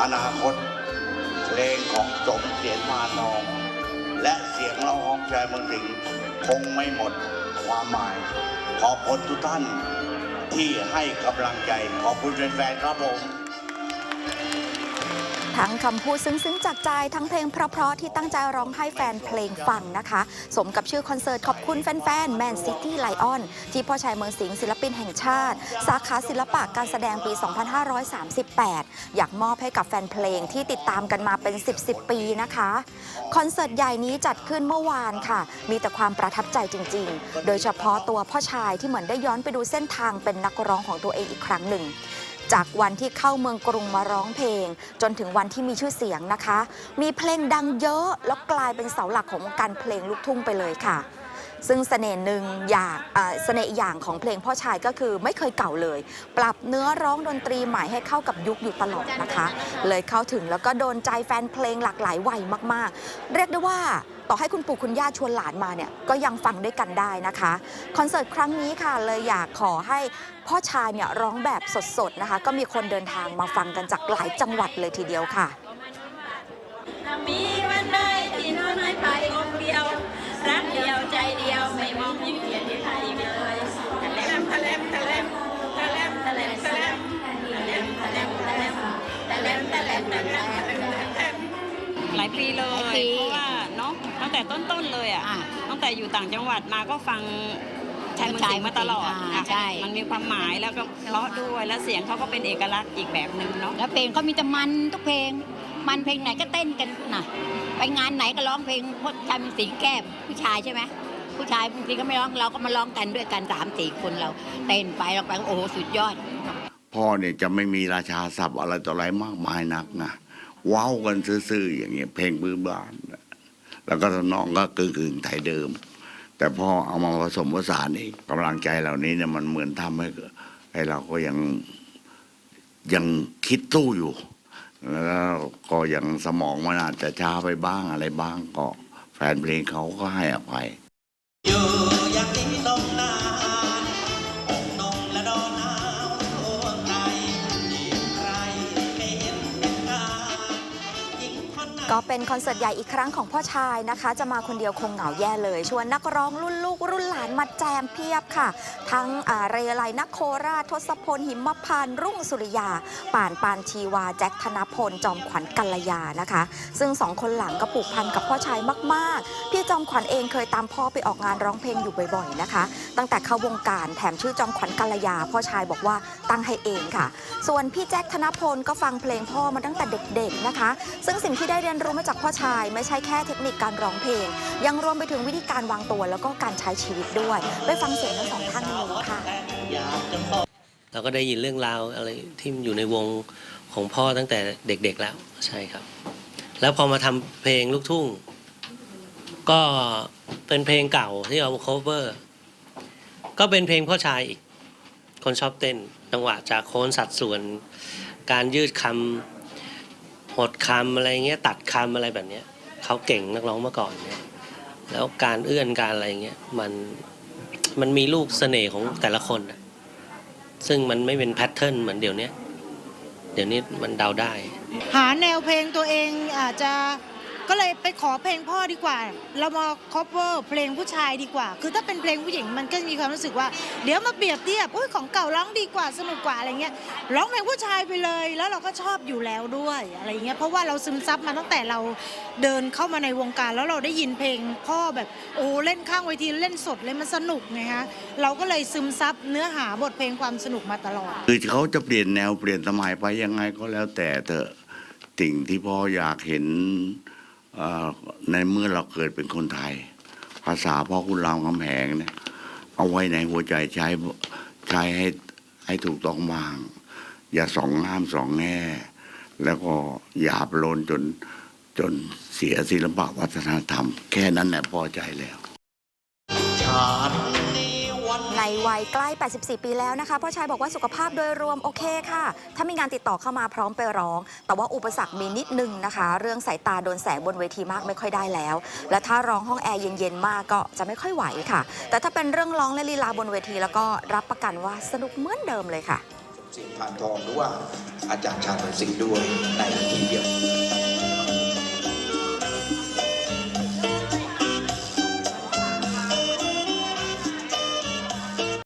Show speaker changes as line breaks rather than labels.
อนาคต เพลงของสมเสียนมานอง และเสียงร้องของชายเมืองสิงห์คงไม่หมดความหมาย ขอบคุณทุกท่านที่ให้กำลังใจ ขอบคุณแฟนๆครับผม
ทั้งคำพูดซึ้งๆจากใจ ทั้งเพลงเพราะๆที่ตั้งใจร้องให้แฟนเพลงฟังนะคะ สมกับชื่อคอนเสิร์ตขอบคุณแฟนๆ Man City Lion ที่พ่อชายเมืองสิงห์ศิลปินแห่งชาติ สาขาศิลปะการแสดงปี 2538 อยากมอบให้กับแฟนเพลงที่ติดตามกันมาเป็น 10 10 ปีนะคะคอนเสิร์ตใหญ่นี้จัดขึ้นเมื่อวานค่ะ มีแต่ความประทับใจจริง ๆ โดยเฉพาะตัวพ่อชายที่เหมือนได้ย้อนไปดูเส้นทางเป็นนักร้องของตัวเองอีกครั้งหนึ่ง จากวันที่เข้าเมืองกรุงมาร้องเพลง จนถึงวันที่มีชื่อเสียงนะคะ มีเพลงดังเยอะแล้วกลายเป็นเสาหลักของวงการเพลงลูกทุ่งไปเลยค่ะซึ่งเสน่ห์หนึ่งอย่างเอ่อเสน่ห์อย่างของเพลงพ่อชายก็คือไม่เคยเก่าเลย ปรับเนื้อร้องดนตรีใหม่ให้เข้ากับยุคอยู่ตลอดนะคะ เลยเข้าถึงแล้วก็โดนใจแฟนเพลงหลากหลายวัยมาก ๆ เรียกได้ว่า ต่อให้คุณปู่คุณย่าชวนหลานมาเนี่ยก็ยังฟังด้วยกันได้นะคะคอนเสิร์ตครั้งนี้ค่ะเลยอยากขอให้พ่อชายเนี่ยร้องแบบสดๆนะคะ ก็มีคนเดินทางมาฟังกันจากหลายจังหวัดเลยทีเดียวค่ะ
มีวันใดที่น้อยน้อยไปคนเดียว รักเดียวใจเดียวไม่มองยิ่งเกียรติใครเลยทะเลมทะเลมทะเลมทะเลมทะเลมทะเลมทะเลมทะเลมทะเลมทะเลมทะเลมทะเลมทะเลมทะเลม
หลายปีเลย แต่ต้นๆเลยอะ
อ่า
ตั้งแต่อยู่ต่างจังหวัดมาก็ฟังชายเมืองสิงห์มาตลอด
อ่า
อะ
ใช่
มันมีความหมายแล้วก็เพราะด้วยแล้วเสียงเขาก็เป็นเอกลักษณ์อีกแบบหนึ่งเนาะ
แล้วเพลงเขามีแต่มันทุกเพลง มันเพลงไหนก็เต้นกันนะไปงานไหนก็ร้องเพลงพจน์ชายเป็นสิงแก้มผู้ชายใช่ไหมผู้ชายบางทีก็ไม่ร้องเราก็มาร้องกันด้วยกันสามสี่คนเรา เต้นไปเราไปโอ้โหสุดยอด
พ่อเนี่ยจะไม่มีราชาศัพท์อะไรต่ออะไรมากมายนักนะว้าวกันซื่อๆอย่างเงี้ยเพลงพื้นบ้านน่ะ แล้วก็น้องก็กึ่งๆไทยเดิม แต่พอเอามาผสมผสานนี่กำลังใจเหล่านี้เนี่ยมันเหมือนทำให้ให้เราก็ยังยังคิดตู้อยู่ แล้วก็ยังสมองมันอาจจะช้าไปบ้างอะไรบ้างก็แฟนเพลงเขาก็ให้อภัย
อยู่อย่างนี้ต้องนา เป็นค
อนเสิร์ตใหญ่อีกครั้งของพ่อชายนะคะ จะมาคนเดียวคงเหงาแย่เลย ชวนนักร้องรุ่นลูกรุ่นหลานมาแจมเพียบค่ะ ทั้งเรไลนักโคราชทศพล หิมพานรุ่งสุริยา ป่านปานชีวา แจ็คธนพล จอมขวัญกัลยานะคะ ซึ่งสองคนหลังก็ผูกพันกับพ่อชายมาก ๆ พี่จอมขวัญเองเคยตามพ่อไปออกงานร้องเพลงอยู่บ่อย ๆ นะคะ ตั้งแต่เข้าวงการแถมชื่อจอมขวัญกัลยา พ่อชายบอกว่าตั้งให้เองค่ะ ส่วนพี่แจ็คธนพลก็ฟังเพลงพ่อมาตั้งแต่เด็ก ๆ นะคะ ซึ่งสิ่งที่ได้เรียนรู้มาจากพ่อชาย ไม่ใช่แค่เทคนิคการร้องเพลง ยังรวมไปถึงวิธีการวางตัวแล้วก็การใช้ชีวิตด้วย ไปฟังเสียงทั้งสองท่านกันเลยค่ะ
เราก็ได้ยินเรื่องราวอะไรที่อยู่ในวงของพ่อตั้งแต่เด็กๆแล้วใช่ครับ แล้วพอมาทำเพลงลูกทุ่ง ก็เป็นเพลงเก่าที่เรา cover ก็เป็นเพลงพ่อชายอีก คนชอบเต้นจังหวะจากโค้นสัดส่วน การยืดคำ หดคำอะไรเงี้ยตัดคำอะไรแบบเนี้ยเขาเก่งนักร้องเมื่อก่อนเนี่ยแล้วการเอื้อนการอะไรเงี้ยมันมันมีลูกเสน่ห์ของแต่ละคนนะซึ่งมันไม่เป็นแพทเทิร์นเหมือนเดี๋ยวนี้เดี๋ยวนี้มันเดาได้
หาแนวเพลงตัวเองอาจจะ ก็เลยไปขอเพลงพ่อดีกว่า เรามา cover เพลงผู้ชายดีกว่า คือถ้าเป็นเพลงผู้หญิงมันก็มีความรู้สึกว่า เดี๋ยวมาเปรียบเทียบอุ้ยของเก่าร้องดีกว่าสนุกกว่าอะไรเงี้ยร้องเพลงผู้ชายไปเลย แล้วเราก็ชอบอยู่แล้วด้วยอะไรเงี้ยเพราะว่าเราซึมซับมาตั้งแต่เราเดินเข้ามาในวงการ แล้วเราได้ยินเพลงพ่อแบบโอ้เล่นข้างเวทีเล่นสดเลยมันสนุกไงฮะเราก็เลยซึมซับเนื้อหาบทเพลงความสนุกมาตลอด
คือเขาจะเปลี่ยนแนวเปลี่ยนสมัยไปยังไงก็แล้วแต่เถอะสิ่งที่พ่ออยากเห็น ในเมื่อเราเกิดเป็นคนไทย ภาษาพ่อคุณรามคำแหงเนี่ยเอาไว้ในหัวใจใช้ใช้ให้ให้ถูกต้องบาง อย่าสองงามสองแง่ แล้วก็หยาบโลนจนจนเสียศิลปะวัฒนธรรม แค่นั้นแหละพอใจแล้ว
ชาตินี้ วัน
ในวัยใกล้ 84 ปีแล้วนะคะพ่อชายบอกว่าสุขภาพโดยรวมโอเคค่ะ ถ้ามีงานติดต่อเข้ามาพร้อมไปร้อง แต่ว่าอุปสรรคมีนิดนึงนะคะ เรื่องสายตาโดนแสงบนเวทีมากไม่ค่อยได้แล้ว และถ้าร้องห้องแอร์เย็นๆมากก็จะไม่ค่อยไหวค่ะ แต่ถ้าเป็นเรื่องร้องและลีลาบนเวที แล้วก็รับประกันว่าสนุกเหมือนเดิมเลยค่ะ
เสียงพานทองหรือว่าอาจารย์ชาญศรีด้วยในเว